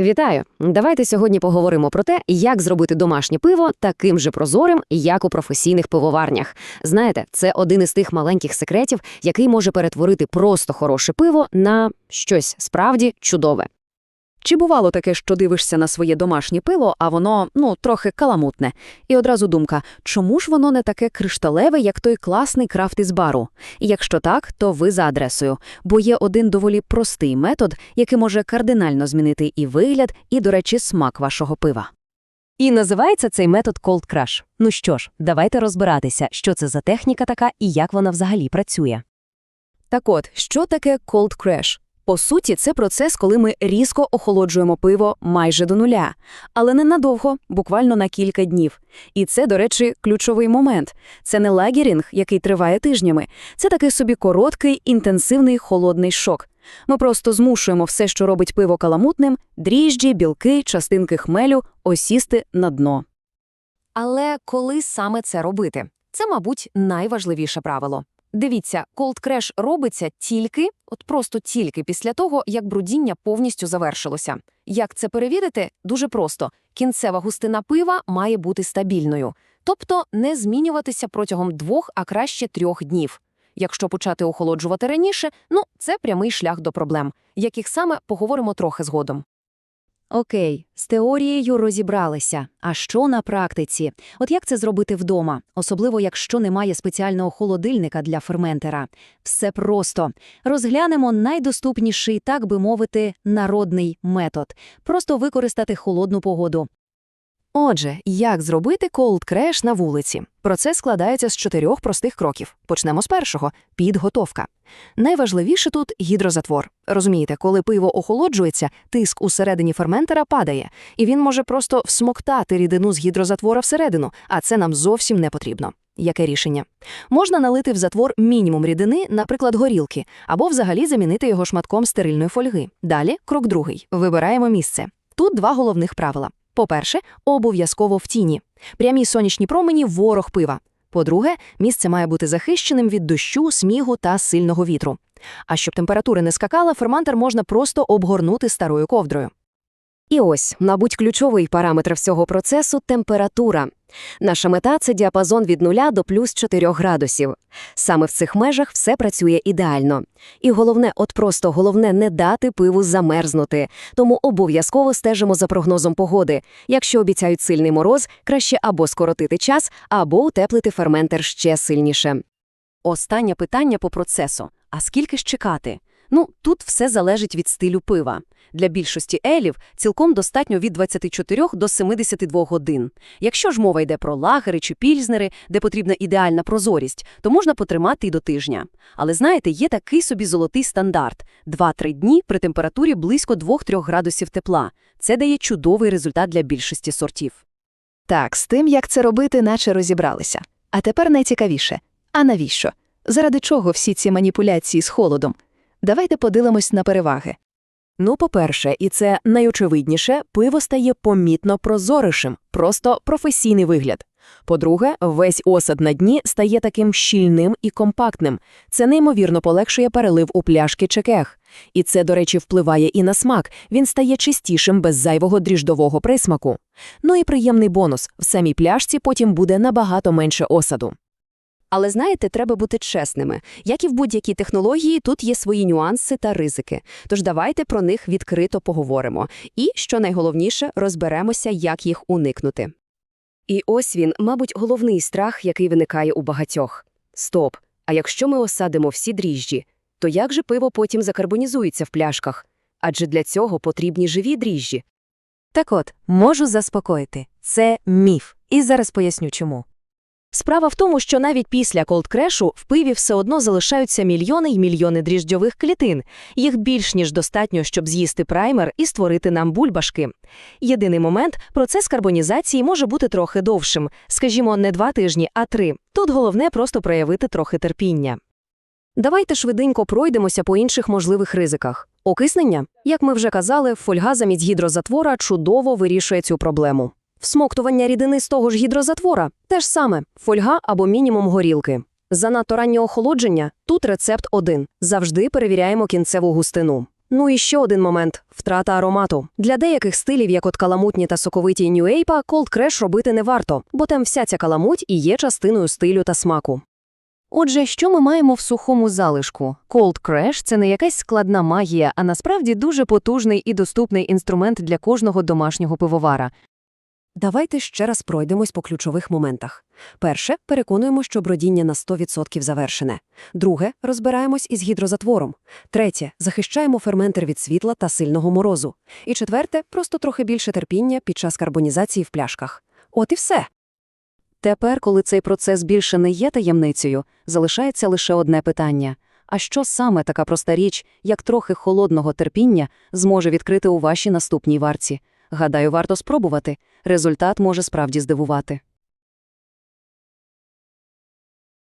Вітаю! Давайте сьогодні поговоримо про те, як зробити домашнє пиво таким же прозорим, як у професійних пивоварнях. Знаєте, це один із тих маленьких секретів, який може перетворити просто хороше пиво на щось справді чудове. Чи бувало таке, що дивишся на своє домашнє пиво, а воно, ну, трохи каламутне? І одразу думка, чому ж воно не таке кришталеве, як той класний крафт із бару? Якщо так, то ви за адресою. Бо є один доволі простий метод, який може кардинально змінити і вигляд, і, до речі, смак вашого пива. І називається цей метод Cold Crush. Ну що ж, давайте розбиратися, що це за техніка така і як вона взагалі працює. Так от, що таке cold crash? По суті, це процес, коли ми різко охолоджуємо пиво майже до нуля, але не надовго, буквально на кілька днів. І це, до речі, ключовий момент. Це не лагерінг, який триває тижнями. Це такий собі короткий, інтенсивний холодний шок. Ми просто змушуємо все, що робить пиво каламутним, дріжджі, білки, частинки хмелю, осісти на дно. Але коли саме це робити? Це, мабуть, найважливіше правило. Дивіться, Cold Crash робиться тільки, от просто тільки після того, як брудіння повністю завершилося. Як це перевірити? Дуже просто. Кінцева густина пива має бути стабільною, тобто не змінюватися протягом двох, а краще трьох днів. Якщо почати охолоджувати раніше, ну це прямий шлях до проблем, яких саме поговоримо трохи згодом. Окей, з теорією розібралися. А що на практиці? От як це зробити вдома, особливо якщо немає спеціального холодильника для ферментера? Все просто. Розглянемо найдоступніший, так би мовити, народний метод. Просто використати холодну погоду. Отже, як зробити cold crash на вулиці? Процес складається з чотирьох простих кроків. Почнемо з першого – підготовка. Найважливіше тут – гідрозатвор. Розумієте, коли пиво охолоджується, тиск усередині ферментера падає, і він може просто всмоктати рідину з гідрозатвора всередину, а це нам зовсім не потрібно. Яке рішення? Можна налити в затвор мінімум рідини, наприклад, горілки, або взагалі замінити його шматком стерильної фольги. Далі – крок другий. Вибираємо місце. Тут два головних правила. По-перше, обов'язково в тіні. Прямі сонячні промені – ворог пива. По-друге, місце має бути захищеним від дощу, смігу та сильного вітру. А щоб температура не скакала, фермантер можна просто обгорнути старою ковдрою. І ось, мабуть, ключовий параметр всього процесу – температура. Наша мета – це діапазон від 0 до плюс 4 градусів. Саме в цих межах все працює ідеально. І головне, от просто головне не дати пиву замерзнути. Тому обов'язково стежимо за прогнозом погоди. Якщо обіцяють сильний мороз, краще або скоротити час, або утеплити ферментер ще сильніше. Останнє питання по процесу. А скільки ж чекати? Ну, тут все залежить від стилю пива. Для більшості елів цілком достатньо від 24 до 72 годин. Якщо ж мова йде про лагери чи пільзнери, де потрібна ідеальна прозорість, то можна потримати і до тижня. Але знаєте, є такий собі золотий стандарт – 2-3 дні при температурі близько 2-3 градусів тепла. Це дає чудовий результат для більшості сортів. Так, з тим, як це робити, наче розібралися. А тепер найцікавіше. А навіщо? Заради чого всі ці маніпуляції з холодом? Давайте подивимось на переваги. Ну, по-перше, і це найочевидніше, пиво стає помітно прозорішим, просто професійний вигляд. По-друге, весь осад на дні стає таким щільним і компактним. Це неймовірно полегшує перелив у пляшки чи. І це, до речі, впливає і на смак. Він стає чистішим без зайвого дріждового присмаку. Ну і приємний бонус – в самій пляшці потім буде набагато менше осаду. Але знаєте, треба бути чесними. Як і в будь-якій технології, тут є свої нюанси та ризики. Тож давайте про них відкрито поговоримо. І, що найголовніше, розберемося, як їх уникнути. І ось він, мабуть, головний страх, який виникає у багатьох. Стоп! А якщо ми осадимо всі дріжджі, то як же пиво потім закарбонізується в пляшках? Адже для цього потрібні живі дріжджі. Так от, можу заспокоїти. Це міф. І зараз поясню чому. Справа в тому, що навіть після колдкрешу в пиві все одно залишаються мільйони й мільйони дріжджових клітин. Їх більш ніж достатньо, щоб з'їсти праймер і створити нам бульбашки. Єдиний момент – процес карбонізації може бути трохи довшим, скажімо, не два тижні, а три. Тут головне просто проявити трохи терпіння. Давайте швиденько пройдемося по інших можливих ризиках. Окиснення, як ми вже казали, фольга замість гідрозатвора чудово вирішує цю проблему. Всмоктування рідини з того ж гідрозатвора теж саме фольга або мінімум горілки. Занадто раннє охолодження тут рецепт один. Завжди перевіряємо кінцеву густину. Ну і ще один момент – втрата аромату. Для деяких стилів, як от каламутні та соковиті Ape, Cold Crash робити не варто, бо там вся ця каламуть і є частиною стилю та смаку. Отже, що ми маємо в сухому залишку? Cold Crash – це не якась складна магія, а насправді дуже потужний і доступний інструмент для кожного домашнього пивовара. Давайте ще раз пройдемось по ключових моментах. Перше, переконуємо, що бродіння на 100% завершене. Друге, розбираємось із гідрозатвором. Третє, захищаємо ферментер від світла та сильного морозу. І четверте, просто трохи більше терпіння під час карбонізації в пляшках. От і все. Тепер, коли цей процес більше не є таємницею, залишається лише одне питання. А що саме така проста річ, як трохи холодного терпіння, зможе відкрити у вашій наступній варці? Гадаю, варто спробувати. Результат може справді здивувати.